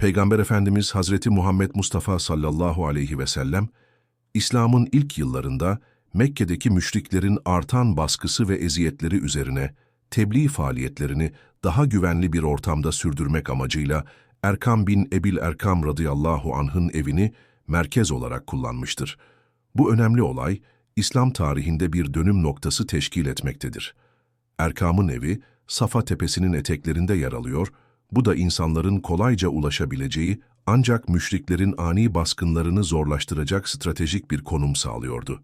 Peygamber Efendimiz Hazreti Muhammed Mustafa sallallahu aleyhi ve sellem, İslam'ın ilk yıllarında Mekke'deki müşriklerin artan baskısı ve eziyetleri üzerine tebliğ faaliyetlerini daha güvenli bir ortamda sürdürmek amacıyla Erkam bin Ebil Erkam radıyallahu anh'ın evini merkez olarak kullanmıştır. Bu önemli olay, İslam tarihinde bir dönüm noktası teşkil etmektedir. Erkam'ın evi, Safa Tepesi'nin eteklerinde yer alıyor, bu da insanların kolayca ulaşabileceği ancak müşriklerin ani baskınlarını zorlaştıracak stratejik bir konum sağlıyordu.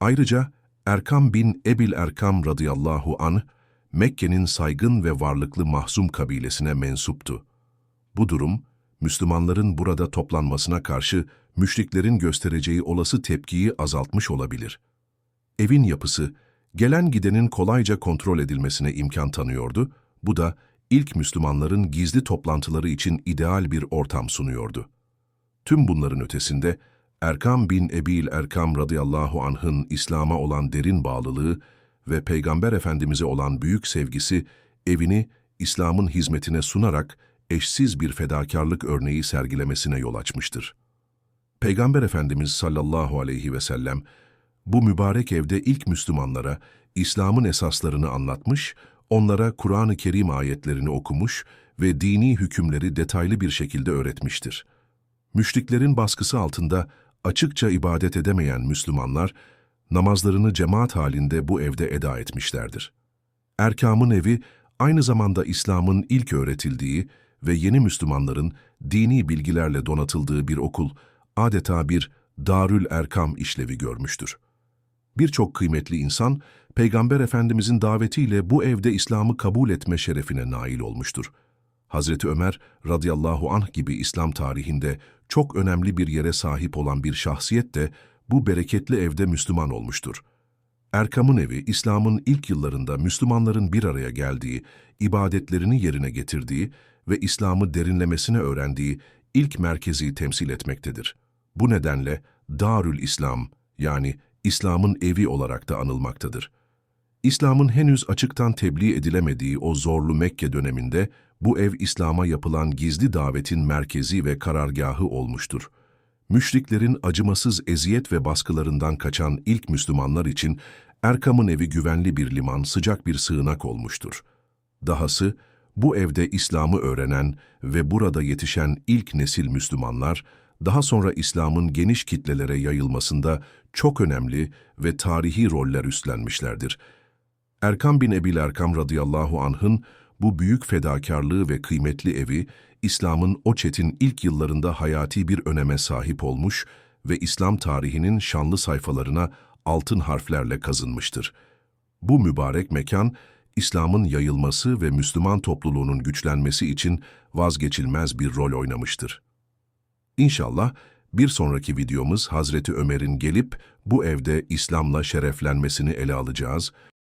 Ayrıca Erkam bin Ebil Erkam radıyallahu anh, Mekke'nin saygın ve varlıklı Mahzum kabilesine mensuptu. Bu durum, Müslümanların burada toplanmasına karşı müşriklerin göstereceği olası tepkiyi azaltmış olabilir. Evin yapısı, gelen gidenin kolayca kontrol edilmesine imkan tanıyordu, bu da ilk Müslümanların gizli toplantıları için ideal bir ortam sunuyordu. Tüm bunların ötesinde, Erkam bin Ebil Erkam radıyallahu anh'ın İslam'a olan derin bağlılığı ve Peygamber Efendimiz'e olan büyük sevgisi, evini İslam'ın hizmetine sunarak eşsiz bir fedakarlık örneği sergilemesine yol açmıştır. Peygamber Efendimiz sallallahu aleyhi ve sellem, bu mübarek evde ilk Müslümanlara İslam'ın esaslarını anlatmış, onlara Kur'an-ı Kerim ayetlerini okumuş ve dini hükümleri detaylı bir şekilde öğretmiştir. Müşriklerin baskısı altında açıkça ibadet edemeyen Müslümanlar, namazlarını cemaat halinde bu evde eda etmişlerdir. Erkam'ın evi, aynı zamanda İslam'ın ilk öğretildiği ve yeni Müslümanların dini bilgilerle donatıldığı bir okul, adeta bir Darül Erkam işlevi görmüştür. Birçok kıymetli insan, Peygamber Efendimizin davetiyle bu evde İslam'ı kabul etme şerefine nail olmuştur. Hazreti Ömer radıyallahu anh gibi İslam tarihinde çok önemli bir yere sahip olan bir şahsiyet de bu bereketli evde Müslüman olmuştur. Erkam'ın evi, İslam'ın ilk yıllarında Müslümanların bir araya geldiği, ibadetlerini yerine getirdiği ve İslam'ı derinlemesine öğrendiği ilk merkezi temsil etmektedir. Bu nedenle Darül İslam yani İslam'ın evi olarak da anılmaktadır. İslam'ın henüz açıktan tebliğ edilemediği o zorlu Mekke döneminde bu ev İslam'a yapılan gizli davetin merkezi ve karargahı olmuştur. Müşriklerin acımasız eziyet ve baskılarından kaçan ilk Müslümanlar için Erkam'ın evi güvenli bir liman, sıcak bir sığınak olmuştur. Dahası, bu evde İslam'ı öğrenen ve burada yetişen ilk nesil Müslümanlar, daha sonra İslam'ın geniş kitlelere yayılmasında çok önemli ve tarihi roller üstlenmişlerdir. Erkam bin Ebil Erkam radıyallahu anh'ın bu büyük fedakarlığı ve kıymetli evi, İslam'ın o çetin ilk yıllarında hayati bir öneme sahip olmuş ve İslam tarihinin şanlı sayfalarına altın harflerle kazınmıştır. Bu mübarek mekan, İslam'ın yayılması ve Müslüman topluluğunun güçlenmesi için vazgeçilmez bir rol oynamıştır. İnşallah bir sonraki videomuz Hazreti Ömer'in gelip bu evde İslam'la şereflenmesini ele alacağız